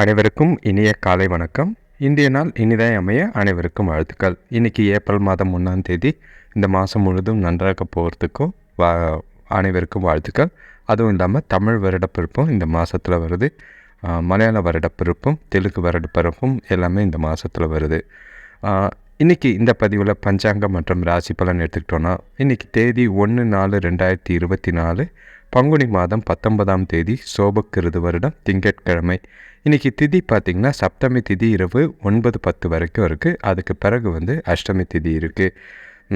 அனைவருக்கும் இனிய காலை வணக்கம். இந்திய நாள் இனிதாய் அமைய அனைவருக்கும் வாழ்த்துக்கள். இன்றைக்கி ஏப்ரல் மாதம் ஒன்றாம் தேதி. இந்த மாதம் முழுதும் நன்றாக போகிறதுக்கும் வா அனைவருக்கும் வாழ்த்துக்கள். அதுவும் இல்லாமல் தமிழ் வருடப்பிறப்பும் இந்த மாதத்தில் வருது. மலையாள வருடப்பிறப்பும் தெலுங்கு வருடப்பிறப்பும் எல்லாமே இந்த மாதத்தில் வருது. இன்றைக்கி இந்த பதிவில் பஞ்சாங்கம் மற்றும் ராசி பலன் எடுத்துக்கிட்டோன்னா இன்றைக்கி தேதி ஒன்று நாலு ரெண்டாயிரத்தி இருபத்தி நாலு. பங்குனி மாதம் பத்தொன்பதாம் தேதி சோபக்கிருது வருடம் திங்கட்கிழமை. இன்றைக்கி திதி பார்த்திங்கன்னா சப்தமி திதி இரவு ஒன்பது பத்து வரைக்கும் இருக்குது அதுக்கு பிறகு வந்து அஷ்டமி திதி இருக்குது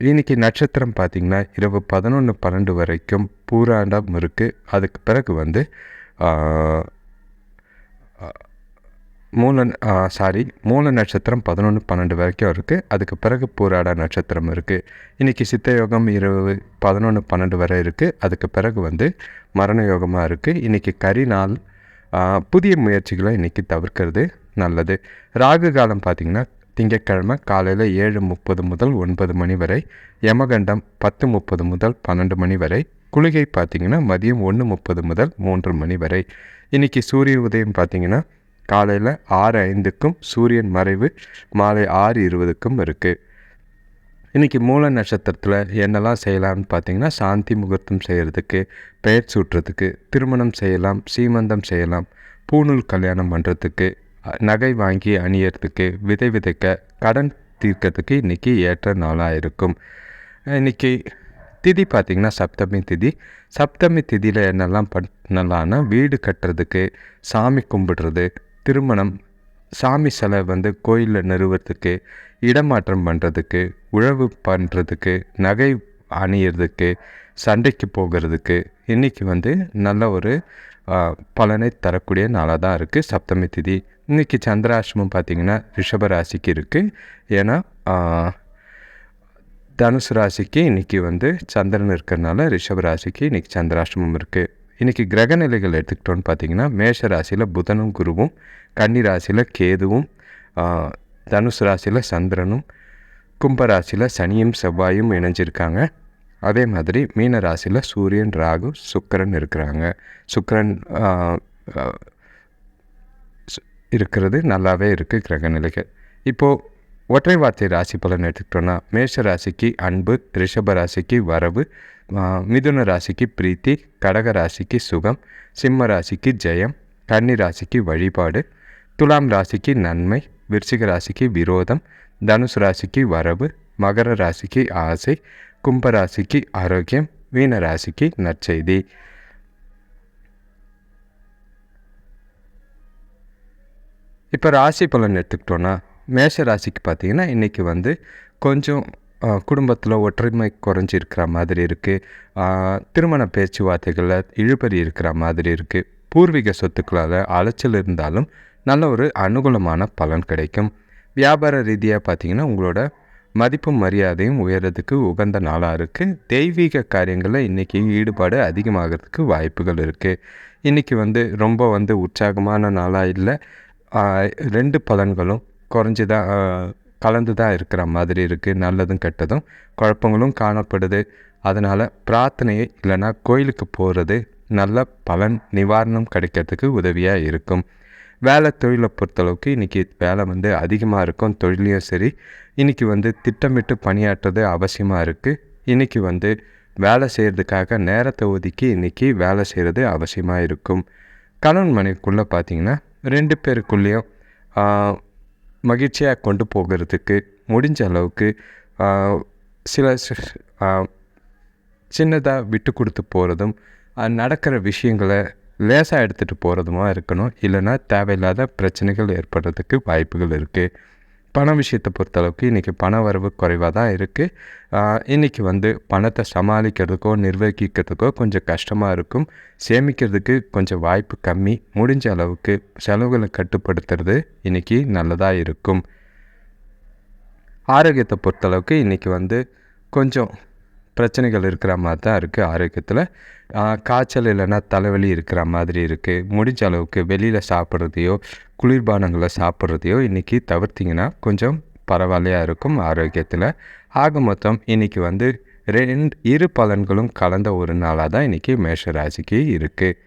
இன்றைக்கி நட்சத்திரம் பார்த்திங்கன்னா இரவு பதினொன்று பன்னெண்டு வரைக்கும் பூராண்டம் இருக்குது அதுக்கு பிறகு வந்து மூல சாரி மூல நட்சத்திரம் பதினொன்று பன்னெண்டு வரைக்கும் இருக்குது அதுக்கு பிறகு பூராடா நட்சத்திரம் இருக்குது இன்றைக்கி சித்த யோகம் இரவு பதினொன்று பன்னெண்டு வரை இருக்குது அதுக்கு பிறகு வந்து மரண யோகமாக இருக்குது இன்றைக்கி கரி நாள் புதிய முயற்சிகளை இன்றைக்கி தவிர்க்கிறது நல்லது. ராகு காலம் பார்த்திங்கன்னா திங்கட்கிழமை காலையில் ஏழு முப்பது முதல் ஒன்பது மணி வரை யமகண்டம் பத்து முப்பது முதல் பன்னெண்டு மணி வரை குளிகை பார்த்திங்கன்னா மதியம் ஒன்று முப்பது முதல் மூன்று மணி வரை. இன்றைக்கி சூரிய உதயம் பார்த்திங்கன்னா காலையில் ஆறு ஐந்துக்கும் சூரியன் மறைவு மாலை ஆறு இருபதுக்கும் இருக்குது இன்றைக்கி மூல நட்சத்திரத்தில் என்னெல்லாம் செய்யலாம்னு பார்த்தீங்கன்னா சாந்தி முகூர்த்தம் செய்கிறதுக்கு பெயர் சூட்டுறதுக்கு திருமணம் செய்யலாம் சீமந்தம் செய்யலாம் பூநூல் கல்யாணம் பண்ணுறதுக்கு நகை வாங்கி அணியறதுக்கு விதை விதைக்க கடன் தீர்க்கிறதுக்கு இன்றைக்கி ஏற்ற நாளாக இருக்கும். இன்றைக்கி திதி பார்த்திங்கன்னா சப்தமி திதி. சப்தமி திதியில் என்னெல்லாம் பண்ணலான்னா வீடு கட்டுறதுக்கு சாமி கும்பிடுறது திருமணம் சாமி சிலை வந்து கோயிலில் நிறுவறதுக்கு இடமாற்றம் பண்ணுறதுக்கு உழவு பண்ணுறதுக்கு நகை அணியிறதுக்கு சண்டைக்கு போகிறதுக்கு இன்றைக்கி வந்து நல்ல ஒரு பலனை தரக்கூடிய நாளாக தான் இருக்குது சப்தமி திதி. இன்றைக்கி சந்திராஷ்டமம் பார்த்திங்கன்னா ரிஷப ராசிக்கு இருக்குது ஏன்னா தனுசு ராசிக்கு இன்றைக்கி வந்து சந்திரன் இருக்கிறனால ரிஷப ராசிக்கு இன்றைக்கி சந்திராஷ்டமம் இருக்குது இன்றைக்கி கிரக நிலைகள் எடுத்துக்கிட்டோன்னு பார்த்தீங்கன்னா மேஷ ராசியில் புதனும் குருவும் கன்னி ராசியில் கேதுவும் தனுசு ராசியில் சந்திரனும் கும்பராசியில் சனியும் செவ்வாயும் இணைஞ்சிருக்காங்க. அதே மாதிரி மீன ராசியில் சூரியன் ராகு சுக்கரன் இருக்கிறாங்க. சுக்கரன் இருக்கிறது நல்லாவே இருக்குது கிரக நிலைகள். இப்போது ஒற்றை வார்த்தை ராசி பலன் எடுத்துக்கிட்டோன்னா மேஷ ராசிக்கு அன்பு ரிஷப ராசிக்கு வரவு மிதுன ராசிக்கு பிரீத்தி கடக ராசிக்கு சுகம் சிம்ம ராசிக்கு ஜெயம் கன்னி ராசிக்கு வழிபாடு துலாம் ராசிக்கு நன்மை விருச்சிக ராசிக்கு விரோதம் தனுசு ராசிக்கு வரவு மகர ராசிக்கு ஆசை கும்ப ராசிக்கு ஆரோக்கியம் மீன ராசிக்கு நற்செய்தி. இப்போ ராசி பலன் எடுத்துக்கிட்டோன்னா மேஷ ராசிக்கு பார்த்தீங்கன்னா இன்றைக்கி வந்து கொஞ்சம் குடும்பத்தில் ஒற்றுமை குறைஞ்சிருக்கிற மாதிரி இருக்குது திருமண பேச்சுவார்த்தைகளில் இழுபறி இருக்கிற மாதிரி இருக்குது பூர்வீக சொத்துக்களால் அலைச்சல் இருந்தாலும் நல்ல ஒரு அனுகூலமான பலன் கிடைக்கும். வியாபார ரீதியாக பார்த்திங்கன்னா உங்களோட மதிப்பும் மரியாதையும் உயர்றதுக்கு உகந்த நாளாக இருக்குது தெய்வீக காரியங்களில் இன்றைக்கி ஈடுபாடு அதிகமாகிறதுக்கு வாய்ப்புகள் இருக்குது இன்றைக்கி வந்து ரொம்ப வந்து உற்சாகமான நாளாக இல்லை. ரெண்டு பலன்களும் குறைஞ்சி தான் கலந்து தான் இருக்கிற மாதிரி இருக்குது நல்லதும் கெட்டதும் குழப்பங்களும் காணப்படுது. அதனால் பிரார்த்தனையை இல்லைன்னா கோயிலுக்கு போகிறது நல்ல பலன் நிவாரணம் கிடைக்கிறதுக்கு உதவியாக இருக்கும். வேலை தொழிலை பொறுத்தளவுக்கு இன்றைக்கி வேலை வந்து அதிகமாக இருக்கும். தொழிலையும் சரி இன்றைக்கி வந்து திட்டமிட்டு பணியாற்றுறது அவசியமாக இருக்குது இன்றைக்கி வந்து வேலை செய்கிறதுக்காக நேரத்தை ஒதுக்கி இன்றைக்கி வேலை செய்கிறது அவசியமாக இருக்கும். கணவன் மனைவிக்குள்ளே பார்த்திங்கன்னா ரெண்டு பேருக்குள்ளேயும் மகிழ்ச்சியாக கொண்டு போகிறதுக்கு முடிஞ்ச அளவுக்கு சில சின்னதாக விட்டு கொடுத்து போகிறதும் நடக்கிற விஷயங்களை லேசாக எடுத்துகிட்டு போகிறதுமா இருக்கணும். இல்லைன்னா தேவையில்லாத பிரச்சனைகள் ஏற்படுறதுக்கு வாய்ப்புகள் இருக்குது பண விஷயத்தை பொறுத்தளவுக்கு இன்றைக்கி பண வரவு குறைவாக தான் இருக்குது இன்றைக்கி வந்து பணத்தை சமாளிக்கிறதுக்கோ நிர்வகிக்கிறதுக்கோ கொஞ்சம் கஷ்டமாக இருக்கும். சேமிக்கிறதுக்கு கொஞ்சம் வாய்ப்பு கம்மி. முடிஞ்ச அளவுக்கு செலவுகளை கட்டுப்படுத்துறது இன்றைக்கி நல்லதாக இருக்கும். ஆரோக்கியத்தை பொறுத்தளவுக்கு இன்றைக்கி வந்து கொஞ்சம் பிரச்சனைகள் இருக்கிற மாதிரி தான் இருக்குது ஆரோக்கியத்தில். காய்ச்சல் இல்லைன்னா தலைவலி இருக்கிற மாதிரி இருக்குது முடிஞ்ச அளவுக்கு வெளியில் சாப்பிட்றதையோ குளிர்பானங்களை சாப்பிட்றதையோ இன்றைக்கி தவிர்த்திங்கன்னா கொஞ்சம் பரவாயில்லையாக இருக்கும் ஆரோக்கியத்தில். ஆக மொத்தம் இன்றைக்கி வந்து ரெண்டு இரு பலன்களும் கலந்த ஒரு நாளாக தான் இன்றைக்கி மேஷராசிக்கு இருக்குது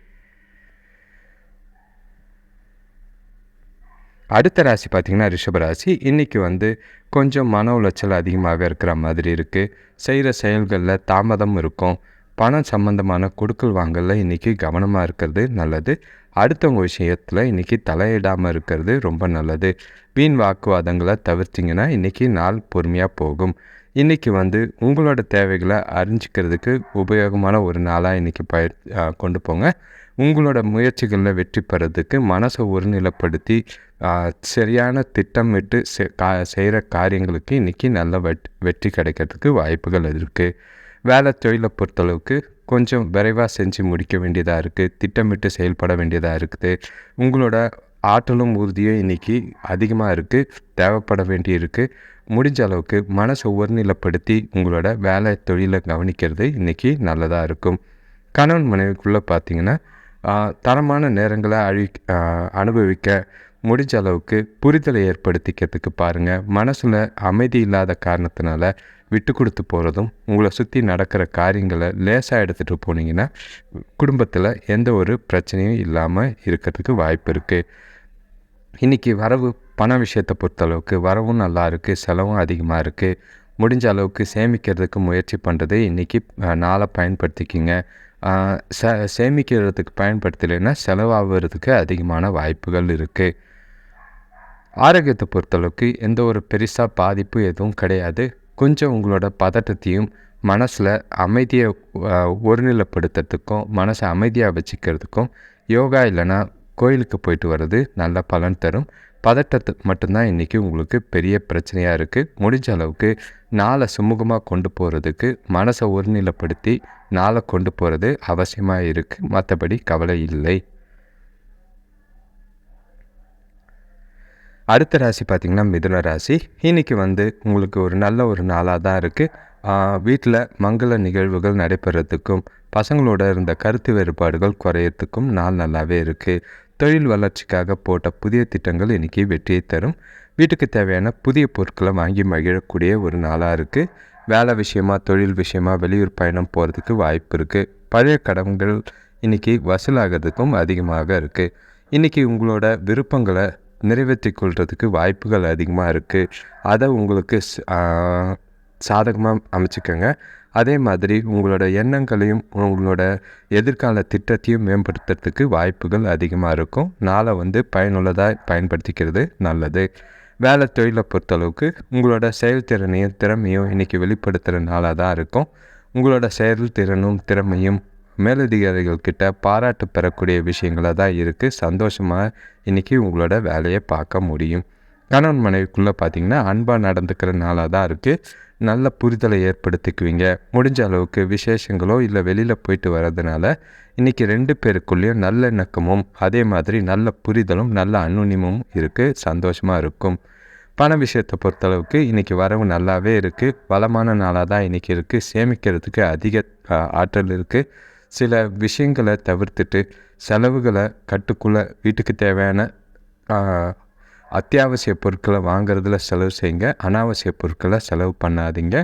அடுத்த ராசி பார்த்திங்கன்னா ரிஷபராசி இன்றைக்கி வந்து கொஞ்சம் மன உளைச்சல் அதிகமாக இருக்கிற மாதிரி இருக்குது செய்கிற செயல்களில் தாமதம் இருக்கும். பணம் சம்மந்தமான கொடுக்கல் வாங்கலில் இன்றைக்கி கவனமாக இருக்கிறது நல்லது. அடுத்தவங்க விஷயத்தில் இன்றைக்கி தலையிடாமல் இருக்கிறது ரொம்ப நல்லது. வீண் வாக்குவாதங்களை தவிர்த்திங்கன்னா இன்றைக்கி நாள் பொறுமையாக போகும். இன்றைக்கி வந்து உங்களோட தேவைகளை அறிஞ்சிக்கிறதுக்கு உபயோகமான ஒரு நாளாக இன்றைக்கி பய கொண்டு போங்க. உங்களோட முயற்சிகளில் வெற்றி பெறதுக்கு மனசை ஒருநிலைப்படுத்தி சரியான திட்டமிட்டு கா செய்கிற காரியங்களுக்கு இன்றைக்கி நல்ல வெட் வெற்றி கிடைக்கிறதுக்கு வாய்ப்புகள் இருக்குது வேலை தொழிலை பொறுத்தளவுக்கு கொஞ்சம் விரைவாக செஞ்சு முடிக்க வேண்டியதாக இருக்குது திட்டமிட்டு செயல்பட வேண்டியதாக இருக்குது. உங்களோட ஆற்றலும் உறுதியும் இன்றைக்கி அதிகமாக இருக்குது தேவைப்பட வேண்டி இருக்குது முடிஞ்ச அளவுக்கு மனசை ஒருநிலைப்படுத்தி உங்களோட வேலை தொழிலை கவனிக்கிறது இன்றைக்கி நல்லதாக இருக்கும். கணவன் மனைவிக்குள்ளே பார்த்திங்கன்னா தரமான நேரங்களை அழி அனுபவிக்க முடிஞ்ச அளவுக்கு புரிதலை ஏற்படுத்திக்கிறதுக்கு பாருங்கள் மனசில் அமைதி இல்லாத காரணத்தினால விட்டு கொடுத்து போகிறதும் உங்களை சுற்றி நடக்கிற காரியங்களை லேசாக எடுத்துகிட்டு போனீங்கன்னா குடும்பத்தில் எந்த ஒரு பிரச்சனையும் இல்லாமல் இருக்கிறதுக்கு வாய்ப்பு இருக்குது இன்றைக்கி வரவு பண விஷயத்தை பொறுத்தளவுக்கு வரவும் நல்லா இருக்குது செலவும் அதிகமாக இருக்குது முடிஞ்ச அளவுக்கு சேமிக்கிறதுக்கு முயற்சி பண்ணுறது இன்றைக்கி நாளை பயன்படுத்திக்கிங்க. ச சேமிக்கிறதுக்கு பயன்படுத்தலைன்னா செலவாகிறதுக்கு அதிகமான வாய்ப்புகள் இருக்குது ஆரோக்கியத்தை பொறுத்தளவுக்கு எந்த ஒரு பெருசாக பாதிப்பு எதுவும் கிடையாது. கொஞ்சம் உங்களோட பதட்டத்தையும் மனசில் அமைதியை ஒருநிலைப்படுத்துறதுக்கும் மனசை அமைதியாக வச்சுக்கிறதுக்கும் யோகா இல்லைன்னா கோயிலுக்கு போயிட்டு வர்றது நல்ல பலன் தரும். பதட்டத்து மட்டும்தான் இன்றைக்கி உங்களுக்கு பெரிய பிரச்சனையாக இருக்குது முடிஞ்ச அளவுக்கு நாளை சுமூகமாக கொண்டு போகிறதுக்கு மனசை ஒருநிலைப்படுத்தி நாளை கொண்டு போகிறது அவசியமாக இருக்குது மற்றபடி கவலை இல்லை. அடுத்த ராசி பார்த்திங்கன்னா மிதுன ராசி. இன்றைக்கி வந்து உங்களுக்கு ஒரு நல்ல ஒரு நாளாக தான் இருக்குது வீட்டில் மங்கள நிகழ்வுகள் நடைபெறத்துக்கும் பசங்களோட இருந்த கருத்து வேறுபாடுகள் குறையறதுக்கும் நாள் நல்லாவே இருக்குது தொழில் வளர்ச்சிக்காக போட்ட புதிய திட்டங்கள் இன்றைக்கி வெற்றியை தரும். வீட்டுக்கு தேவையான புதிய பொருட்களை வாங்கி மகிழக்கூடிய ஒரு நாளாக இருக்குது வேலை விஷயமாக தொழில் விஷயமாக வெளியூர் பயணம் போகிறதுக்கு வாய்ப்பு இருக்குது பழைய கடன்கள் இன்றைக்கி வசூலாகிறதுக்கும் அதிகமாக இருக்குது இன்றைக்கி உங்களோட விருப்பங்களை நிறைவேற்றி கொள்கிறதுக்கு வாய்ப்புகள் அதிகமாக இருக்குது அதை உங்களுக்கு சாதகமாக அமைச்சிக்கோங்க. அதே மாதிரி உங்களோட எண்ணங்களையும் உங்களோட எதிர்கால திட்டத்தையும் மேம்படுத்துறதுக்கு வாய்ப்புகள் அதிகமாக இருக்கும். நாளை வந்து பயனுள்ளதாக பயன்படுத்திக்கிறது நல்லது. வேலை தொழிலை பொறுத்தளவுக்கு உங்களோட செயல்திறனையும் திறமையும் இன்றைக்கி வெளிப்படுத்துகிற நாளாக தான் இருக்கும். உங்களோட செயல்திறனும் திறமையும் மேலதிகாரிகள் கிட்ட பாராட்டு பெறக்கூடிய விஷயங்களாக தான் இருக்குது சந்தோஷமாக இன்றைக்கி உங்களோட வேலையை பார்க்க முடியும். கணவன் மனைவிக்குள்ளே பார்த்தீங்கன்னா அன்பாக நடந்துக்கிற நாளாக தான் இருக்குது நல்ல புரிதலை ஏற்படுத்திக்குவீங்க. முடிஞ்ச அளவுக்கு விசேஷங்களோ இல்லை வெளியில் போயிட்டு வர்றதுனால இன்றைக்கி ரெண்டு பேருக்குள்ளேயும் நல்ல இணக்கமும் அதே மாதிரி நல்ல புரிதலும் நல்ல அனுநியமும் இருக்குது சந்தோஷமாக இருக்கும். பண விஷயத்தை பொறுத்தளவுக்கு இன்றைக்கி வரவு நல்லாவே இருக்குது வளமான நாளாக தான் இன்றைக்கி இருக்குது சேமிக்கிறதுக்கு அதிக ஆற்றல் இருக்குது சில விஷயங்களை தவிர்த்துட்டு செலவுகளை கட்டுக்குள்ளே வீட்டுக்கு தேவையான அத்தியாவசிய பொருட்களை வாங்குறதுல செலவு செய்யுங்க. அனாவசிய பொருட்களை செலவு பண்ணாதீங்க.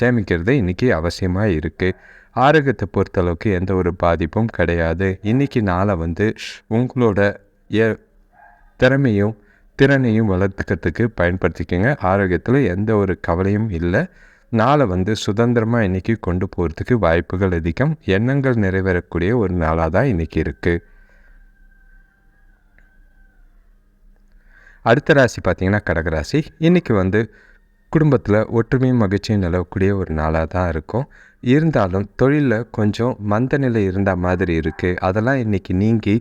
சேமிக்கிறது இன்றைக்கி அவசியமாக இருக்குது ஆரோக்கியத்தை பொறுத்தளவுக்கு எந்த ஒரு பாதிப்பும் கிடையாது. இன்றைக்கி நாளை வந்து உங்களோட ஏ திறமையும் திறனையும் வளர்த்துக்கிறதுக்கு பயன்படுத்திக்கோங்க. ஆரோக்கியத்தில் எந்த ஒரு கவலையும் இல்லை. நாளை வந்து சுதந்திரமாக இன்றைக்கி கொண்டு போகிறதுக்கு வாய்ப்புகள் அதிகம். எண்ணங்கள் நிறைவேறக்கூடிய ஒரு நாளாக தான் இன்றைக்கி இருக்குது அடுத்த ராசி பார்த்திங்கன்னா கடகராசி இன்றைக்கி வந்து குடும்பத்தில் ஒற்றுமையும் மகிழ்ச்சியும் நிலவக்கூடிய ஒரு நாளாக தான் இருக்கும். இருந்தாலும் தொழிலில் கொஞ்சம் மந்த நிலை இருந்தால் மாதிரி இருக்குது அதெல்லாம் இன்றைக்கி நீங்கி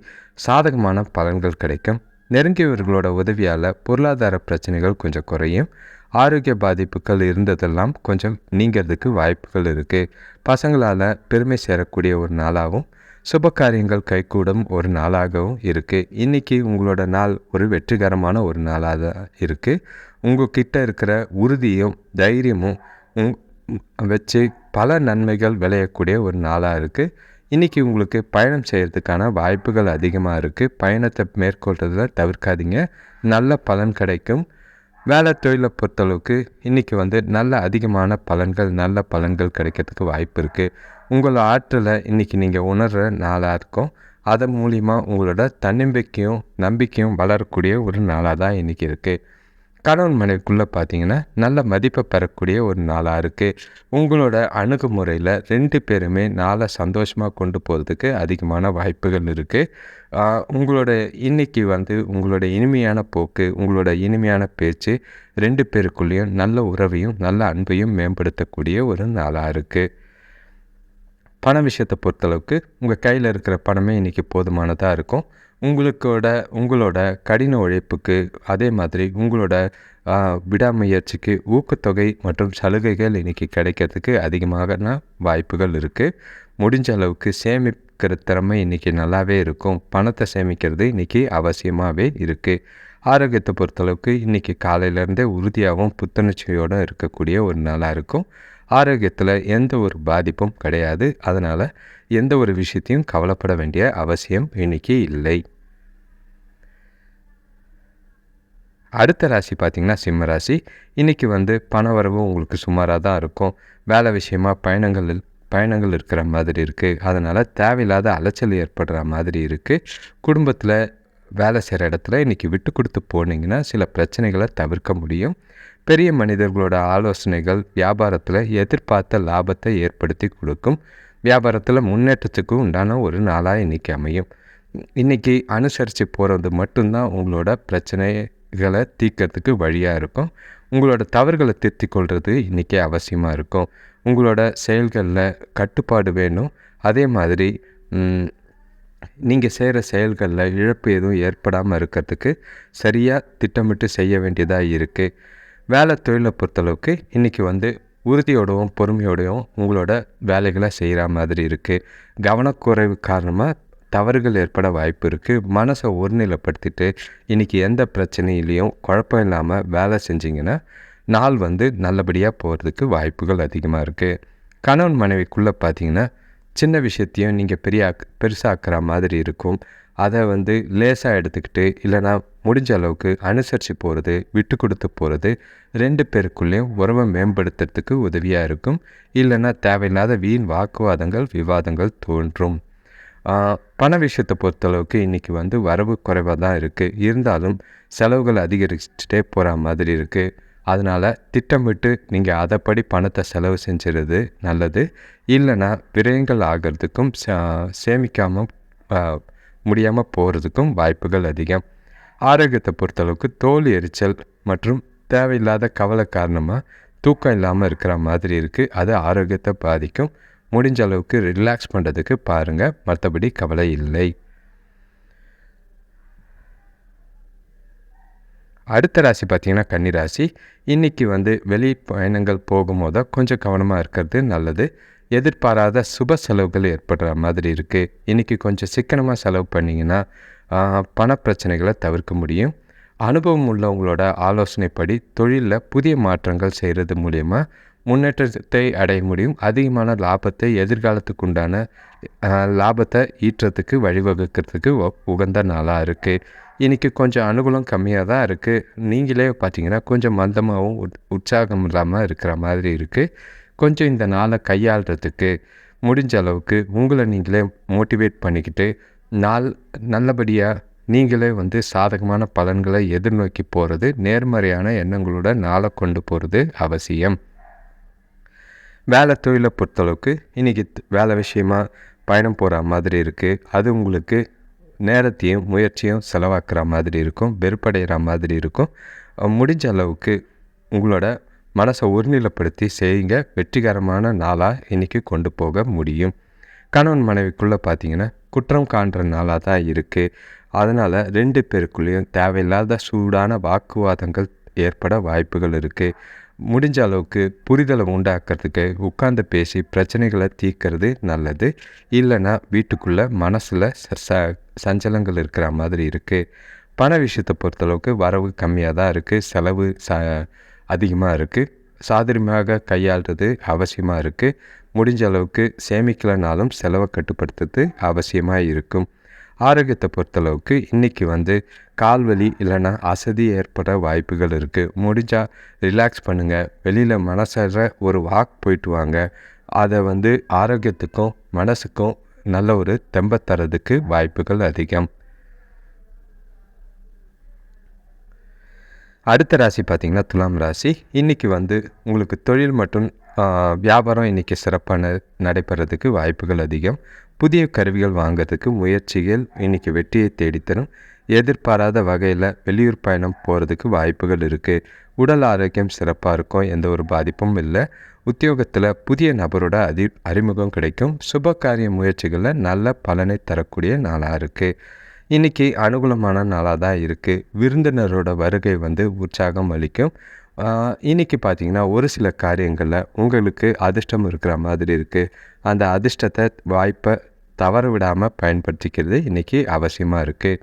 சாதகமான பலன்கள் கிடைக்கும். நெருங்கியவர்களோட உதவியால் பொருளாதார பிரச்சனைகள் கொஞ்சம் குறையும். ஆரோக்கிய பாதிப்புகள் இருந்ததெல்லாம் கொஞ்சம் நீங்கிறதுக்கு வாய்ப்புகள் இருக்குது பசங்களால் பெருமை சேரக்கூடிய ஒரு நாளாகவும் சுப காரியங்கள் கைகூடும் ஒரு நாளாகவும் இருக்குது இன்றைக்கி உங்களோட நாள் ஒரு வெற்றிகரமான ஒரு நாளாக தான் இருக்குது உங்கள்கிட்ட இருக்கிற உறுதியும் தைரியமும் உங் வச்சு பல நன்மைகள் விளையக்கூடிய ஒரு நாளாக இருக்குது இன்றைக்கி உங்களுக்கு பயணம் செய்கிறதுக்கான வாய்ப்புகள் அதிகமாக இருக்குது பயணத்தை மேற்கொள்றதில் தவிர்க்காதீங்க. நல்ல பலன் கிடைக்கும். வேலை தொழிலை பொறுத்தளவுக்கு இன்றைக்கி வந்து நல்ல அதிகமான பலன்கள் நல்ல பலன்கள் கிடைக்கிறதுக்கு வாய்ப்பு இருக்குது உங்கள் ஆற்றலை இன்றைக்கி நீங்கள் உணர்கிற நாளாக இருக்கும். அதன் மூலிமா உங்களோட தன்னம்பிக்கையும் நம்பிக்கையும் வளரக்கூடிய ஒரு நாளாக தான் இன்றைக்கி இருக்குது கணவன் மனைவிக்குள்ளே பார்த்தீங்கன்னா நல்ல மதிப்பை பெறக்கூடிய ஒரு நாளாக இருக்குது உங்களோட அணுகுமுறையில் ரெண்டு பேருமே நாளை சந்தோஷமாக கொண்டு போகிறதுக்கு அதிகமான வாய்ப்புகள் இருக்குது உங்களோட இன்னைக்கு வந்து உங்களோட இனிமையான போக்கு உங்களோட இனிமையான பேச்சு ரெண்டு பேருக்குள்ளேயும் நல்ல உறவையும் நல்ல அன்பையும் மேம்படுத்தக்கூடிய ஒரு நாளாக இருக்குது பண விஷயத்தை பொறுத்தளவுக்கு உங்கள் கையில் இருக்கிற பணமே இன்றைக்கி போதுமானதாக இருக்கும். உங்களுக்கோட உங்களோட கடின உழைப்புக்கு அதே மாதிரி உங்களோட விடாமுயற்சிக்கு ஊக்கத்தொகை மற்றும் சலுகைகள் இன்றைக்கி கிடைக்கிறதுக்கு அதிகமான வாய்ப்புகள் இருக்குது முடிஞ்ச அளவுக்கு சேமிக்கிற திறமை இன்றைக்கி நல்லாவே இருக்கும். பணத்தை சேமிக்கிறது இன்றைக்கி அவசியமாகவே இருக்குது ஆரோக்கியத்தை பொறுத்தளவுக்கு இன்றைக்கி காலையிலேருந்தே உறுதியாகவும் புத்துணர்ச்சியோடு இருக்கக்கூடிய ஒரு நாளாக இருக்கும். ஆரோக்கியத்தில் எந்த ஒரு பாதிப்பும் கிடையாது. அதனால் எந்த ஒரு விஷயத்தையும் கவலைப்பட வேண்டிய அவசியம் இன்றைக்கி இல்லை. அடுத்த ராசி பார்த்திங்கன்னா சிம்ம ராசி. இன்றைக்கி வந்து பண வரவு உங்களுக்கு சுமாராக தான் இருக்கும். வேலை விஷயமாக பயணங்கள் பயணங்கள் இருக்கிற மாதிரி இருக்குது அதனால் தேவையில்லாத அலைச்சல் ஏற்படுற மாதிரி இருக்குது குடும்பத்தில் வேலை செய்கிற இடத்துல இன்றைக்கி விட்டு கொடுத்து போனீங்கன்னா சில பிரச்சனைகளை தவிர்க்க முடியும். பெரிய மனிதர்களோட ஆலோசனைகள் வியாபாரத்தில் எதிர்பார்த்த லாபத்தை ஏற்படுத்தி கொடுக்கும். வியாபாரத்தில் முன்னேற்றத்துக்கு உண்டான ஒரு நாளாக இன்றைக்கி அமையும். இன்றைக்கி அனுசரித்து போகிறது மட்டும்தான் உங்களோட பிரச்சனைகளை தீர்க்கறதுக்கு வழியாக இருக்கும். உங்களோட தவறுகளை திருத்தி கொள்வது இன்றைக்கி அவசியமாக இருக்கும். உங்களோட செயல்களில் கட்டுப்பாடு வேணும். அதே மாதிரி நீங்கள் செய்கிற செயல்களில் இழப்பு எதுவும் ஏற்படாமல் இருக்கிறதுக்கு சரியாக திட்டமிட்டு செய்ய வேண்டியதாக இருக்குது வேலை தொழிலை பொறுத்தளவுக்கு இன்றைக்கி வந்து உறுதியோடவும் பொறுமையோடையும் உங்களோட வேலைகளை செய்கிற மாதிரி இருக்குது கவனக்குறைவு காரணமாக தவறுகள் ஏற்பட வாய்ப்பு இருக்குது மனசை ஒருநிலைப்படுத்திட்டு இன்றைக்கி எந்த பிரச்சனையிலையும் குழப்பம் இல்லாமல் வேலை செஞ்சிங்கன்னா நாள் வந்து நல்லபடியாக போகிறதுக்கு வாய்ப்புகள் அதிகமாக இருக்குது கணவன் மனைவிக்குள்ளே பார்த்தீங்கன்னா சின்ன விஷயத்தையும் நீங்கள் பெரிய பெருசாக்குற மாதிரி இருக்கும். அதை வந்து லேசாக எடுத்துக்கிட்டு இல்லைனா முடிஞ்ச அளவுக்கு அனுசரித்து போகிறது விட்டு கொடுத்து போகிறது ரெண்டு பேருக்குள்ளேயும் உறவை மேம்படுத்துறதுக்கு உதவியாக இருக்கும். இல்லைன்னா தேவையில்லாத வீண் வாக்குவாதங்கள் விவாதங்கள் தோன்றும். பண விஷயத்தை பொறுத்தளவுக்கு இன்றைக்கி வந்து வரவு குறைவாக தான் இருக்குது இருந்தாலும் செலவுகள் அதிகரிச்சுட்டே போகிற மாதிரி இருக்குது அதனால் திட்டமிட்டு நீங்கள் அதைப்படி பணத்தை செலவு செஞ்சுறது நல்லது. இல்லைன்னா விரயங்கள் ஆகிறதுக்கும் சேமிக்காமல் முடியாமல் போகிறதுக்கும் வாய்ப்புகள் அதிகம். ஆரோக்கியத்தை பொறுத்தளவுக்கு தோல் எரிச்சல் மற்றும் தேவையில்லாத கவலை காரணமாக தூக்கம் இல்லாமல் இருக்கிற மாதிரி இருக்குது அது ஆரோக்கியத்தை பாதிக்கும். முடிஞ்ச அளவுக்கு ரிலாக்ஸ் பண்ணுறதுக்கு பாருங்கள் மற்றபடி கவலை இல்லை. அடுத்த ராசி பார்த்திங்கன்னா கன்னிராசி. இன்றைக்கி வந்து வெளி பயணங்கள் போகும்போது கொஞ்சம் கவனமாக இருக்கிறது நல்லது. எதிர்பாராத சுப செலவுகள் ஏற்படுற மாதிரி இருக்குது இன்றைக்கி கொஞ்சம் சிக்கனமாக செலவு பண்ணிங்கன்னா பண பிரச்சனைகளை தவிர்க்க முடியும். அனுபவம் உள்ளவங்களோட ஆலோசனைப்படி தொழிலில் புதிய மாற்றங்கள் செய்கிறது மூலயமா முன்னேற்றத்தை அடைய முடியும். அதிகமான லாபத்தை எதிர்காலத்துக்கு உண்டான லாபத்தை ஈட்டுறதுக்கு வழிவகுக்கிறதுக்கு உகந்த நாளாக இருக்குது இன்றைக்கி கொஞ்சம் அனுகூலம் கம்மியாக தான் இருக்குது நீங்களே பார்த்தீங்கன்னா கொஞ்சம் மந்தமாகவும் உற்சாகம் இல்லாமல் இருக்கிற மாதிரி இருக்குது கொஞ்சம் இந்த நாளை கையாளுறதுக்கு முடிஞ்ச அளவுக்கு உங்களை நீங்களே மோட்டிவேட் பண்ணிக்கிட்டு நாள் நல்லபடியாக நீங்களே வந்து சாதகமான பலன்களை எதிர்நோக்கி போகிறது நேர்மறையான எண்ணங்களோட நாளை கொண்டு போகிறது அவசியம். வேலை தொழிலை பொறுத்தளவுக்கு இன்றைக்கி வேலை விஷயமாக பயணம் போகிற மாதிரி இருக்குது அது உங்களுக்கு நேரத்தையும் முயற்சியும் செலவாக்குற மாதிரி இருக்கும். வெறுப்படைகிற மாதிரி இருக்கும். முடிஞ்ச அளவுக்கு உங்களோட மனசை ஒருநிலைப்படுத்தி செய்யுங்க. வெற்றிகரமான நாளாக இன்றைக்கி கொண்டு போக முடியும். கணவன் மனைவிக்குள்ளே பார்த்தீங்கன்னா குற்றம் காண்ற நாளாக தான் இருக்குது அதனால் ரெண்டு பேருக்குள்ளேயும் தேவையில்லாத சூடான வாக்குவாதங்கள் ஏற்பட வாய்ப்புகள் இருக்குது முடிஞ்ச அளவுக்கு புரிதலை உண்டாக்குறதுக்கு உட்காந்து பேசி பிரச்சனைகளை தீர்க்கறது நல்லது. இல்லைன்னா வீட்டுக்குள்ளே மனசில் ச சஞ்சலங்கள் இருக்கிற மாதிரி இருக்குது பண விஷயத்தை பொறுத்தளவுக்கு வரவு கம்மியாக தான் இருக்குது செலவு ச அதிகமாக இருக்குது சாதுரியமாக கையாளுறது அவசியமாக இருக்குது முடிஞ்ச அளவுக்கு சேமிக்கலைனாலும் செலவை கட்டுப்படுத்துறது அவசியமாக இருக்கும். ஆரோக்கியத்தை பொறுத்தளவுக்கு இன்றைக்கி வந்து கால் வலி இல்லைன்னா அசதி ஏற்பட வாய்ப்புகள் இருக்குது முடிஞ்சால் ரிலாக்ஸ் பண்ணுங்கள் வெளியில் மனசற ஒரு வாக் போயிட்டு வாங்க. அதை வந்து ஆரோக்கியத்துக்கும் மனசுக்கும் நல்ல ஒரு தெம்ப தரதுக்கு வாய்ப்புகள் அதிகம். அடுத்த ராசி பார்த்திங்கன்னா துலாம் ராசி. இன்றைக்கி வந்து உங்களுக்கு தொழில் மற்றும் வியாபாரம் இன்றைக்கி சிறப்பான நடைபெறதுக்கு வாய்ப்புகள் அதிகம். புதிய கருவிகள் வாங்கிறதுக்கு முயற்சிகள் இன்றைக்கி வெற்றியை தேடித்தரும். எதிர்பாராத வகையில் வெளியூர் பயணம் போகிறதுக்கு வாய்ப்புகள் இருக்குது உடல் ஆரோக்கியம் சிறப்பாக இருக்கும் எந்த ஒரு பாதிப்பும் இல்லை. உத்தியோகத்தில் புதிய நபரோட அதி அறிமுகம் கிடைக்கும். சுப காரிய முயற்சிகளில் நல்ல பலனை தரக்கூடிய நாளாக இருக்குது இன்றைக்கி அனுகூலமான நாளாக தான் இருக்குது விருந்தினரோட வருகை வந்து உற்சாகம் அளிக்கும். இன்றைக்கி பார்த்திங்கன்னா ஒரு சில காரியங்களில் உங்களுக்கு அதிர்ஷ்டம் இருக்கிற மாதிரி இருக்குது அந்த அதிர்ஷ்டத்தை வாய்ப்பை தவற விடாமல் பயன்படுத்திக்கிறது இன்றைக்கி அவசியமாக இருக்குது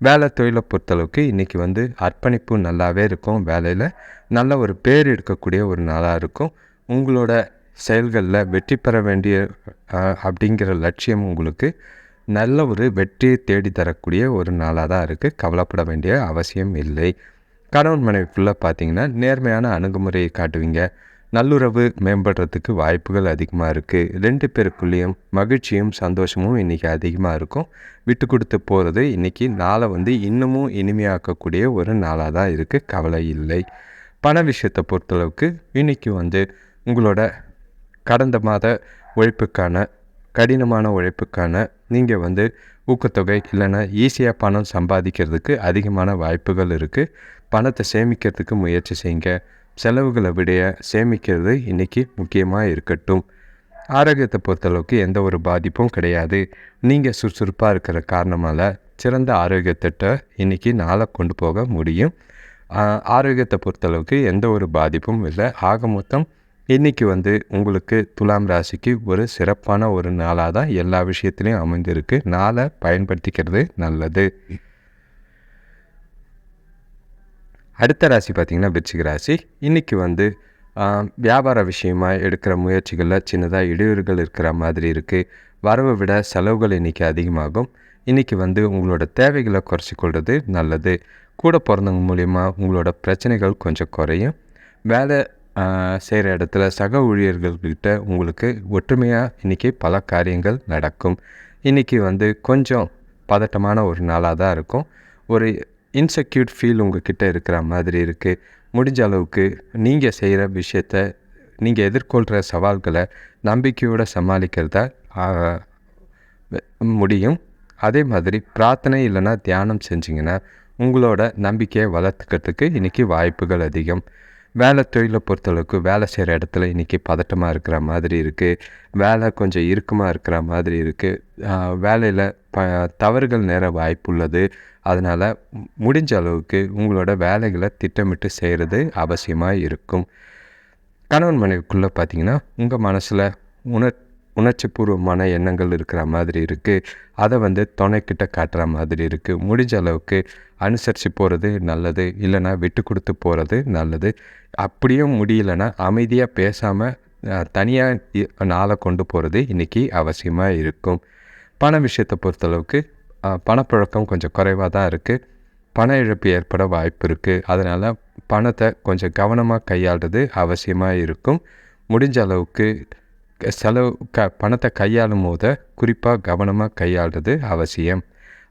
வேலை தொழிலை பொறுத்தளவுக்கு இன்றைக்கி வந்து அர்ப்பணிப்பு நல்லாவே இருக்கும். வேலையில் நல்ல ஒரு பேர் எடுக்கக்கூடிய ஒரு நாளாக இருக்கும். உங்களோட செயல்களில் வெற்றி பெற வேண்டிய அப்படிங்கிற லட்சியம் உங்களுக்கு நல்ல ஒரு வெற்றியை தேடி தரக்கூடிய ஒரு நாளாக தான் இருக்குது கவலைப்பட வேண்டிய அவசியம் இல்லை. கணவன் மனைவிக்குள்ளே பார்த்தீங்கன்னா நேர்மையான அணுகுமுறையை காட்டுவீங்க. நல்லுறவு மேம்படுறதுக்கு வாய்ப்புகள் அதிகமாக இருக்குது ரெண்டு பேருக்குள்ளேயும் மகிழ்ச்சியும் சந்தோஷமும் இன்றைக்கி அதிகமாக இருக்கும். விட்டு கொடுத்து போகிறது இன்றைக்கி நாளை வந்து இன்னமும் இனிமையாக்கக்கூடிய ஒரு நாளாக தான் இருக்குது கவலை இல்லை. பண விஷயத்தை பொறுத்தளவுக்கு இன்றைக்கி வந்து உங்களோட கடந்த மாத உழைப்புக்கான கடினமான உழைப்புக்கான நீங்கள் வந்து ஊக்கத்தொகை இல்லைன்னா ஈஸியாக பணம் சம்பாதிக்கிறதுக்கு அதிகமான வாய்ப்புகள் இருக்குது பணத்தை சேமிக்கிறதுக்கு முயற்சி செய்யுங்க. செலவுகளை விட சேமிக்கிறது இன்றைக்கி முக்கியமாக இருக்கட்டும். ஆரோக்கியத்தை பொறுத்தளவுக்கு எந்த ஒரு பாதிப்பும் கிடையாது. நீங்கள் சுறுசுறுப்பாக இருக்கிற காரணமால் சிறந்த ஆரோக்கியத்திட்ட இன்றைக்கி நாளை கொண்டு போக முடியும். ஆரோக்கியத்தை பொறுத்தளவுக்கு எந்த ஒரு பாதிப்பும் இல்லை. ஆக மொத்தம் இன்றைக்கி வந்து உங்களுக்கு துலாம் ராசிக்கு ஒரு சிறப்பான ஒரு நாளாக தான் எல்லா விஷயத்துலையும் அமைந்திருக்கு நாளை பயன்படுத்திக்கிறது நல்லது. அடுத்த ராசி பார்த்திங்கன்னா விருச்சிக ராசி. இன்றைக்கி வந்து வியாபார விஷயமாக எடுக்கிற முயற்சிகளில் சின்னதாக இடையூறுகள் இருக்கிற மாதிரி இருக்குது வரவை விட செலவுகள் இன்றைக்கி அதிகமாகும். இன்றைக்கி வந்து உங்களோட தேவைகளை குறைச்சி கொள்வது நல்லது. கூட பிறந்தவங்க மூலிமா உங்களோட பிரச்சனைகள் கொஞ்சம் குறையும். வேலை செய்கிற இடத்துல சக ஊழியர்கள்கிட்ட உங்களுக்கு ஒற்றுமையாக இன்றைக்கி பல காரியங்கள் நடக்கும். இன்றைக்கி வந்து கொஞ்சம் பதட்டமான ஒரு நாளாக தான் இருக்கும். ஒரு இன்செக்யூர்ட் ஃபீல் உங்ககிட்ட இருக்கிற மாதிரி இருக்குது முடிஞ்ச அளவுக்கு நீங்கள் செய்கிற விஷயத்த நீங்கள் எதிர்கொள்கிற சவால்களை நம்பிக்கையோடு சமாளிக்கிறதா முடியும். அதே மாதிரி பிரார்த்தனை இல்லைன்னா தியானம் செஞ்சிங்கன்னா உங்களோட நம்பிக்கையை வளர்த்துக்கிறதுக்கு இன்றைக்கி வாய்ப்புகள் அதிகம். வேலை தொழிலை பொறுத்தளவுக்கு வேலை செய்கிற இடத்துல இன்றைக்கி பதட்டமாக இருக்கிற மாதிரி இருக்குது வேலை கொஞ்சம் இறுக்கமாக இருக்கிற மாதிரி இருக்குது வேலையில் ப தவறுகள் நேர வாய்ப்பு உள்ளது அதனால் முடிஞ்ச அளவுக்கு உங்களோட வேலைகளை திட்டமிட்டு செய்கிறது அவசியமாக இருக்கும். கணவன் மனைவிக்குள்ளே பார்த்தீங்கன்னா உங்கள் மனசில் உணர் உணர்ச்சிபூர்வமான எண்ணங்கள் இருக்கிற மாதிரி இருக்குது அதை வந்து துணைக்கிட்ட காட்டுற மாதிரி இருக்குது முடிஞ்ச அளவுக்கு அனுசரித்து போகிறது நல்லது. இல்லைனா விட்டு கொடுத்து போகிறது நல்லது. அப்படியும் முடியலைன்னா அமைதியாக பேசாமல் தனியாக நாளை கொண்டு போகிறது இன்றைக்கி அவசியமாக இருக்கும். பண விஷயத்தை பொறுத்தளவுக்கு பணப்புழக்கம் கொஞ்சம் குறைவாக தான் இருக்குது பண இழப்பு ஏற்பட வாய்ப்பு இருக்குது அதனால் பணத்தை கொஞ்சம் கவனமாக கையாளுறது அவசியமாக இருக்கும். முடிஞ்ச அளவுக்கு செலவு க பணத்தை கையாளும் போது குறிப்பாக கவனமாக கையாளுறது அவசியம்.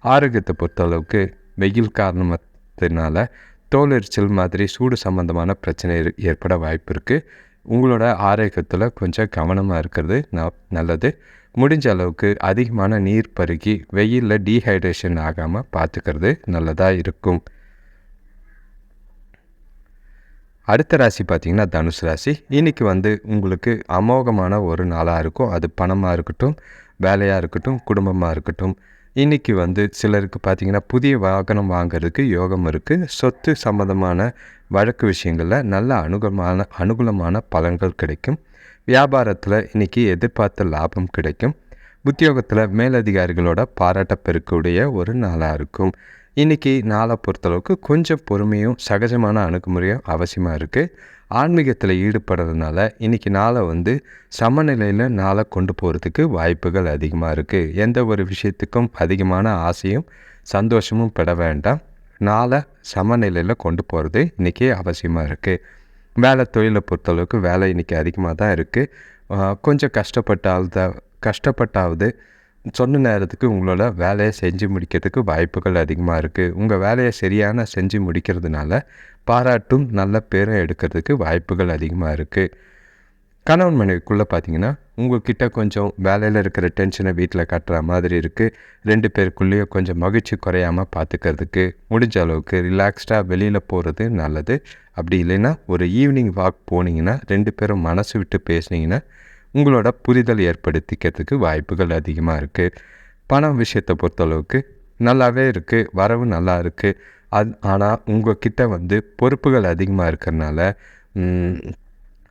ஆரோக்கியத்தை பொறுத்தளவுக்கு வெயில் காரணத்தினால தோலெரிச்சல் மாதிரி சூடு சம்மந்தமான பிரச்சனை ஏற்பட வாய்ப்பு இருக்குது உங்களோட ஆரோக்கியத்தில் கொஞ்சம் கவனமாக இருக்கிறது ந நல்லது. முடிஞ்ச அளவுக்கு அதிகமான நீர் பருகி வெயிலில் டீஹைட்ரேஷன் ஆகாமல் பார்த்துக்கிறது நல்லதாக இருக்கும். அடுத்த ராசி பார்த்திங்கன்னா தனுஷ் ராசி. இன்றைக்கி வந்து உங்களுக்கு அமோகமான ஒரு நாளாக இருக்கும். அது பணமாக இருக்கட்டும் வேலையாக இருக்கட்டும் குடும்பமாக இருக்கட்டும். இன்றைக்கி வந்து சிலருக்கு பார்த்திங்கன்னா புதிய வாகனம் வாங்கிறதுக்கு யோகம் இருக்குது சொத்து சம்மந்தமான வழக்கு விஷயங்களில் நல்ல அனுகூலமான அனுகூலமான பலன்கள் கிடைக்கும். வியாபாரத்தில் இன்றைக்கி எதிர்பார்த்த லாபம் கிடைக்கும். உத்தியோகத்தில் மேலதிகாரிகளோட பாராட்ட பெருக்கக்கூடிய ஒரு நாளாக இருக்கும். இன்றைக்கி நாளை பொறுத்தளவுக்கு கொஞ்சம் பொறுமையும் சகஜமான அணுகுமுறையும் அவசியமாக இருக்குது ஆன்மீகத்தில் ஈடுபடுறதுனால இன்றைக்கி நாளை வந்து சமநிலையில் நாளை கொண்டு போகிறதுக்கு வாய்ப்புகள் அதிகமாக இருக்குது எந்த ஒரு விஷயத்துக்கும் அதிகமான ஆசையும் சந்தோஷமும் பெற வேண்டாம். நாளை சமநிலையில் கொண்டு போகிறது இன்றைக்கி அவசியமாக இருக்குது வேலை தொழிலை பொறுத்தளவுக்கு வேலை இன்றைக்கி அதிகமாக தான் இருக்குது கொஞ்சம் கஷ்டப்பட்டால் தான் கஷ்டப்பட்டாவது சொன்ன நேரத்துக்கு உங்களோட வேலையை செஞ்சு முடிக்கிறதுக்கு வாய்ப்புகள் அதிகமாக இருக்குது உங்கள் வேலையை சரியான செஞ்சு முடிக்கிறதுனால பாராட்டும் நல்ல பேரும் எடுக்கிறதுக்கு வாய்ப்புகள் அதிகமாக இருக்குது கணவன் மனைவிக்குள்ளே பார்த்தீங்கன்னா உங்கள்கிட்ட கொஞ்சம் வேலையில் இருக்கிற டென்ஷனை வீட்டில் காட்டுற மாதிரி இருக்குது ரெண்டு பேருக்குள்ளேயும் கொஞ்சம் மகிழ்ச்சி குறையாமல் பார்த்துக்கிறதுக்கு முடிஞ்ச அளவுக்கு ரிலாக்ஸ்டாக வெளியில் போகிறது நல்லது. அப்படி இல்லைன்னா ஒரு ஈவினிங் வாக் போனீங்கன்னா ரெண்டு பேரும் மனசு விட்டு பேசுனீங்கன்னா உங்களோட புரிதல் ஏற்படுத்திக்கிறதுக்கு வாய்ப்புகள் அதிகமாக இருக்குது பணம் விஷயத்தை பொறுத்தளவுக்கு நல்லாவே இருக்குது வரவு நல்லா இருக்குது அது ஆனால் உங்கள்கிட்ட வந்து பொறுப்புகள் அதிகமாக இருக்கிறனால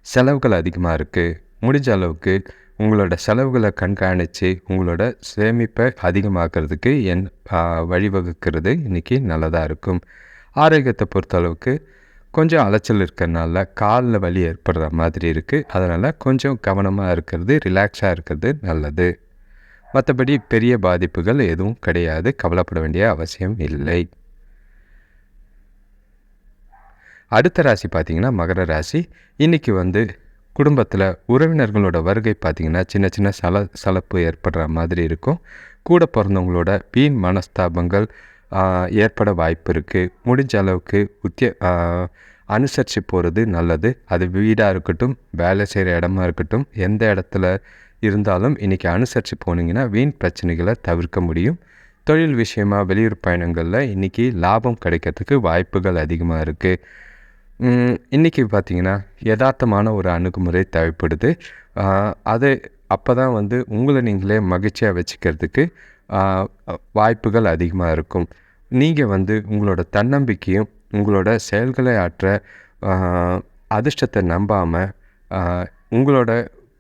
செலவுகள் அதிகமாக இருக்குது முடிஞ்ச அளவுக்கு உங்களோட செலவுகளை கண்காணித்து உங்களோட சேமிப்பை அதிகமாக்கிறதுக்கு என் வழிவகுக்கிறது இன்றைக்கி நல்லதாக இருக்கும். ஆரோக்கியத்தை பொறுத்தளவுக்கு கொஞ்சம் அலைச்சல் இருக்கிறனால காலில் வலி ஏற்படுற மாதிரி இருக்குது அதனால் கொஞ்சம் கவனமாக இருக்கிறது ரிலாக்ஸாக இருக்கிறது நல்லது. மற்றபடி பெரிய பாதிப்புகள் எதுவும் கிடையாது. கவலைப்பட வேண்டிய அவசியம் இல்லை. அடுத்த ராசி பார்த்திங்கன்னா மகர ராசி. இன்றைக்கி வந்து குடும்பத்தில் உறவினர்களோட வருகை பார்த்திங்கன்னா சின்ன சின்ன சல சலப்பு ஏற்படுற மாதிரி இருக்கும். கூட பிறந்தவங்களோட வீண் மனஸ்தாபங்கள் ஏற்பட வாய்ப்பு இருக்குது முடிஞ்ச அளவுக்கு உத்திய அனுசரித்து போகிறது நல்லது. அது வீடாக இருக்கட்டும் வேலை செய்கிற இடமா இருக்கட்டும் எந்த இடத்துல இருந்தாலும் இன்றைக்கி அனுசரித்து போனீங்கன்னா வீண் பிரச்சனைகளை தவிர்க்க முடியும். தொழில் விஷயமாக வெளியூர் பயணங்களில் இன்றைக்கி லாபம் கிடைக்கிறதுக்கு வாய்ப்புகள் அதிகமாக இருக்குது இன்றைக்கி பார்த்திங்கன்னா யதார்த்தமான ஒரு அணுகுமுறை தேவைப்படுது. அது அப்போ தான் வந்து உங்களை நீங்களே மகிழ்ச்சியாக வச்சுக்கிறதுக்கு வாய்ப்புகள் அதிகமாக இருக்கும். நீங்கள் வந்து உங்களோட தன்னம்பிக்கையும் உங்களோட செயல்களை ஆற்ற அதிர்ஷ்டத்தை நம்பாமல் உங்களோட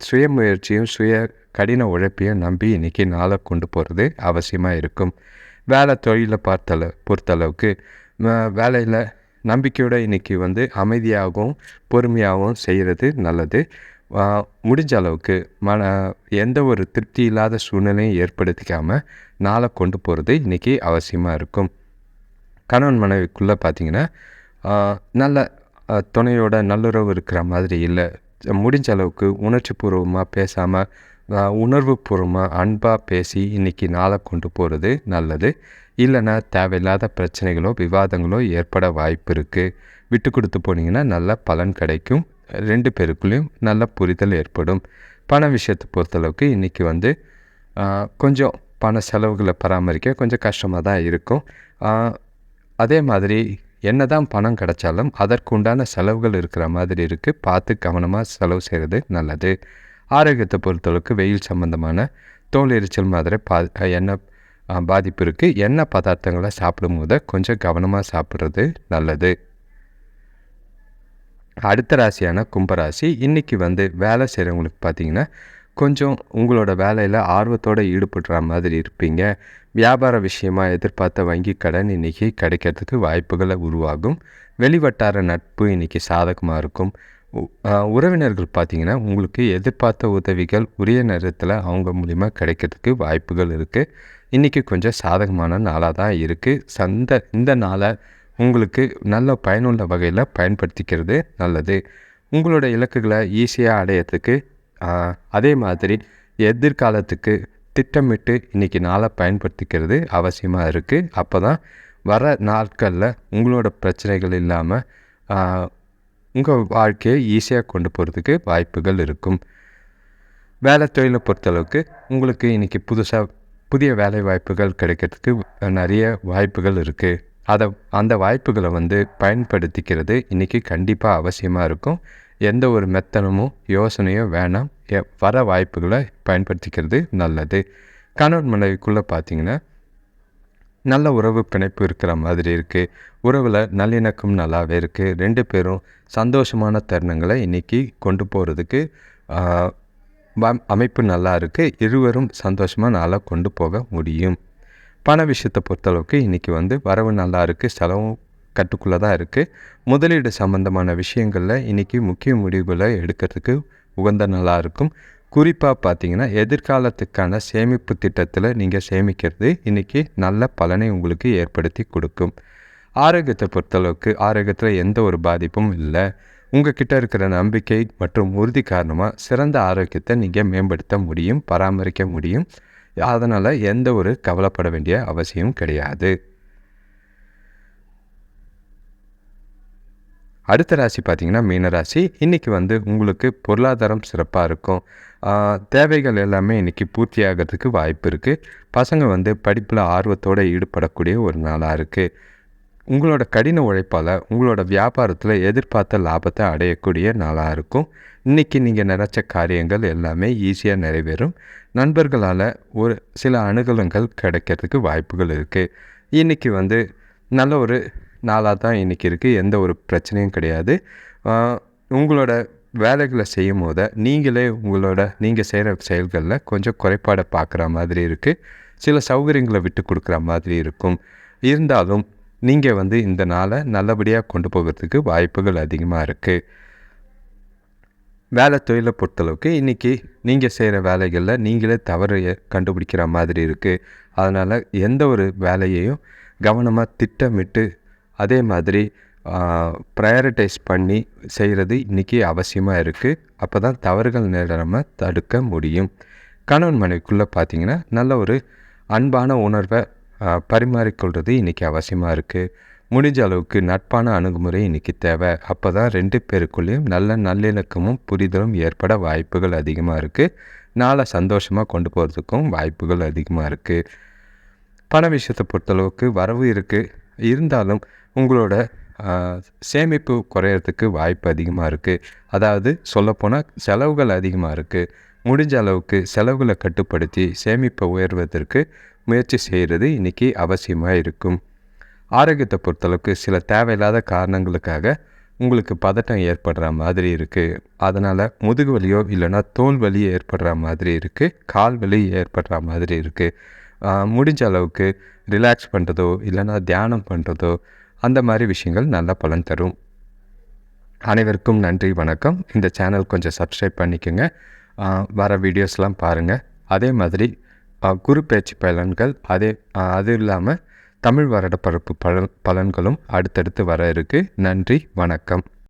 சுய முயற்சியும் சுய கடின உழைப்பையும் நம்பி இன்றைக்கி நாளை கொண்டு போகிறது அவசியமாக இருக்கும். வேலை தொழிலை பார்த்தள பொறுத்தளவுக்கு வேலையில் நம்பிக்கையோடு இன்றைக்கி வந்து அமைதியாகவும் பொறுமையாகவும் செய்கிறது நல்லது. முடிஞ்ச அளவுக்கு மன எந்த ஒரு திருப்தி இல்லாத சூழ்நிலையும் ஏற்படுத்திக்காமல் நாளை கொண்டு போகிறது இன்றைக்கி அவசியமாக இருக்கும். கணவன் மனைவிக்குள்ளே பார்த்திங்கன்னா நல்ல துணையோட நல்லுறவு இருக்கிற மாதிரி இல்லை. முடிஞ்ச அளவுக்கு உணர்ச்சி பூர்வமாக பேசாமல் உணர்வு பூர்வமாக அன்பாக பேசி இன்றைக்கி நாளை கொண்டு போகிறது நல்லது. இல்லைன்னா தேவையில்லாத பிரச்சனைகளோ விவாதங்களோ ஏற்பட வாய்ப்பு இருக்குது விட்டு கொடுத்து போனீங்கன்னா நல்ல பலன் கிடைக்கும். ரெண்டு பேருக்குள்ளேயும் நல்ல புரிதல் ஏற்படும். பண விஷயத்தை பொறுத்தளவுக்கு இன்றைக்கி வந்து கொஞ்சம் பண செலவுகளை பராமரிக்க கொஞ்சம் கஷ்டமாக தான் இருக்கும். அதே மாதிரி என்ன தான் பணம் கிடைச்சாலும் அதற்கு உண்டான செலவுகள் இருக்கிற மாதிரி இருக்குது பார்த்து கவனமாக செலவு செய்கிறது நல்லது. ஆரோக்கியத்தை பொறுத்தளவுக்கு வெயில் சம்மந்தமான தோல் எரிச்சல் மாதிரி பா எண்ணெய் பாதிப்பு இருக்குது எண்ணெய் பதார்த்தங்களை சாப்பிடும்போது கொஞ்சம் கவனமாக சாப்பிட்றது நல்லது. அடுத்த ராசியான கும்பராசி இன்றைக்கி வந்து வேலை செய்கிறவங்களுக்கு பார்த்தீங்கன்னா கொஞ்சம் உங்களோட வேலையில் ஆர்வத்தோடு ஈடுபடுற மாதிரி இருப்பீங்க. வியாபார விஷயமாக எதிர்பார்த்த வங்கி கடன் இன்றைக்கி கிடைக்கிறதுக்கு வாய்ப்புகளை உருவாகும். வெளிவட்டார நட்பு இன்றைக்கி சாதகமாக இருக்கும். உறவினர்கள் பார்த்திங்கன்னா உங்களுக்கு எதிர்பார்த்த உதவிகள் உரிய நேரத்தில் அவங்க மூலிமா கிடைக்கிறதுக்கு வாய்ப்புகள் இருக்குது இன்றைக்கி கொஞ்சம் சாதகமான நாளாக தான் இருக்குது சந்த இந்த நாளை உங்களுக்கு நல்ல பயனுள்ள வகையில் பயன்படுத்திக்கிறது நல்லது. உங்களோட இலக்குகளை ஈஸியாக அடையிறதுக்கு அதே மாதிரி எதிர்காலத்துக்கு திட்டமிட்டு இன்றைக்கி நாளை பயன்படுத்திக்கிறது அவசியமாக இருக்குது அப்போ தான் வர நாட்களில் உங்களோட பிரச்சனைகள் இல்லாமல் உங்கள் வாழ்க்கையை ஈஸியாக கொண்டு போகிறதுக்கு வாய்ப்புகள் இருக்கும். வேலை தொழிலை பொறுத்தளவுக்கு உங்களுக்கு இன்றைக்கி புதுசாக புதிய வேலை வாய்ப்புகள் கிடைக்கிறதுக்கு நிறைய வாய்ப்புகள் இருக்குது அதை அந்த வாய்ப்புகளை வந்து பயன்படுத்திக்கிறது இன்றைக்கி கண்டிப்பாக அவசியமாக இருக்கும். எந்த ஒரு மெத்தனமும் யோசனையோ வேணாம். வர வாய்ப்புகளை பயன்படுத்திக்கிறது நல்லது. கணவன் மனைவிக்குள்ளே பார்த்தீங்கன்னா நல்ல உறவு பிணைப்பு இருக்கிற மாதிரி இருக்குது உறவில் நல்லிணக்கம் நல்லாவே இருக்குது ரெண்டு பேரும் சந்தோஷமான தருணங்களை இன்றைக்கி கொண்டு போகிறதுக்கு அமைப்பு நல்லா இருக்குது இருவரும் சந்தோஷமாக நல்லா கொண்டு போக முடியும். பண விஷயத்தை பொறுத்தளவுக்கு இன்றைக்கி வந்து வரவு நல்லா இருக்குது செலவும் கட்டுக்குள்ளே தான் இருக்குது முதலீடு சம்மந்தமான விஷயங்களில் இன்றைக்கி முக்கிய முடிவுகளை எடுக்கிறதுக்கு உகந்த நாளாக இருக்கும். குறிப்பாக பார்த்தீங்கன்னா எதிர்காலத்துக்கான சேமிப்பு திட்டத்தில் நீங்கள் சேமிக்கிறது இன்றைக்கி நல்ல பலனை உங்களுக்கு ஏற்படுத்தி கொடுக்கும். ஆரோக்கியத்தை பொறுத்தளவுக்கு ஆரோக்கியத்தில் எந்த ஒரு பாதிப்பும் இல்லை. உங்கள் கிட்ட இருக்கிற நம்பிக்கை மற்றும் உறுதி காரணமாக சிறந்த ஆரோக்கியத்தை நீங்கள் மேம்படுத்த முடியும் பராமரிக்க முடியும். அதனால் எந்த ஒரு கவலைப்பட வேண்டிய அவசியம் கிடையாது. அடுத்த ராசி பார்த்திங்கன்னா மீனராசி இன்றைக்கி வந்து உங்களுக்கு பொருளாதாரம் சிறப்பாக இருக்கும். தேவைகள் எல்லாமே இன்றைக்கி பூர்த்தி ஆகிறதுக்கு வாய்ப்பு இருக்குது பசங்க வந்து படிப்பில் ஆர்வத்தோடு ஈடுபடக்கூடிய ஒரு நாளாக இருக்குது உங்களோட கடின உழைப்பால் உங்களோட வியாபாரத்தில் எதிர்பார்த்த லாபத்தை அடையக்கூடிய நாளாக இருக்கும். இன்றைக்கி நீங்கள் நினச்ச காரியங்கள் எல்லாமே ஈஸியாக நிறைவேறும். நண்பர்களால் ஒரு சில அணுகலங்கள் கிடைக்கிறதுக்கு வாய்ப்புகள் இருக்குது இன்றைக்கி வந்து நல்ல ஒரு நாளாக தான் இன்றைக்கி இருக்குது எந்த ஒரு பிரச்சனையும் கிடையாது. உங்களோட வேலைகளை செய்யும் போது நீங்களே உங்களோட நீங்கள் செய்கிற செயல்களில் கொஞ்சம் குறைபாடை பார்க்குற மாதிரி இருக்குது சில சௌகரியங்களை விட்டு கொடுக்குற மாதிரி இருக்கும். இருந்தாலும் நீங்கள் வந்து இந்த நாளை நல்லபடியாக கொண்டு போகிறதுக்கு வாய்ப்புகள் அதிகமாக இருக்குது வேலை தொழிலை பொறுத்தளவுக்கு இன்றைக்கி நீங்கள் செய்கிற வேலைகளில் நீங்களே தவறு கண்டுபிடிக்கிற மாதிரி இருக்குது அதனால் எந்த ஒரு வேலையையும் கவனமாக திட்டமிட்டு அதே மாதிரி ப்ரையாரிட்டைஸ் பண்ணி செய்கிறது இன்றைக்கி அவசியமாக இருக்குது அப்போ தான் தவறுகள் நேரமாக தடுக்க முடியும். கணவன் மனைவிக்குள்ளே பார்த்திங்கன்னா நல்ல ஒரு அன்பான உணர்வை பரிமாறிக்கொள்வது இன்றைக்கி அவசியமாக இருக்குது முடிஞ்ச அளவுக்கு நட்பான அணுகுமுறை இன்றைக்கி தேவை. அப்போ தான் ரெண்டு பேருக்குள்ளேயும் நல்ல நல்லிணக்கமும் புரிதலும் ஏற்பட வாய்ப்புகள் அதிகமாக இருக்குது நாளை சந்தோஷமாக கொண்டு போகிறதுக்கும் வாய்ப்புகள் அதிகமாக இருக்குது பண விஷயத்தை பொறுத்தளவுக்கு வரவு இருக்குது இருந்தாலும் உங்களோட சேமிப்பு குறையிறதுக்கு வாய்ப்பு அதிகமாக இருக்குது அதாவது சொல்லப்போனால் செலவுகள் அதிகமாக இருக்குது முடிஞ்ச அளவுக்கு செலவுகளை கட்டுப்படுத்தி சேமிப்பை உயர்வதற்கு முயற்சி செய்கிறது இன்றைக்கி அவசியமாக இருக்கும். ஆரோக்கியத்தை பொறுத்தளவுக்கு சில தேவையில்லாத காரணங்களுக்காக உங்களுக்கு பதட்டம் ஏற்படுற மாதிரி இருக்குது அதனால் முதுகு வலியோ இல்லைன்னா தோல் வலி ஏற்படுற மாதிரி இருக்குது கால் வலி ஏற்படுற மாதிரி இருக்குது முடிஞ்ச அளவுக்கு ரிலாக்ஸ் பண்ணுறதோ இல்லைனா தியானம் பண்ணுறதோ அந்த மாதிரி விஷயங்கள் நல்ல பலன் தரும். அனைவருக்கும் நன்றி வணக்கம். இந்த சேனல் கொஞ்சம் சப்ஸ்கிரைப் பண்ணிக்கோங்க. வர வீடியோஸ்லாம் பாருங்கள் அதே மாதிரி குரு பேச்சு பலன்கள் அதே அது இல்லாமல் தமிழ் வருட பரப்பு பலன் பலன்களும் அடுத்தடுத்து வர இருக்குது நன்றி வணக்கம்.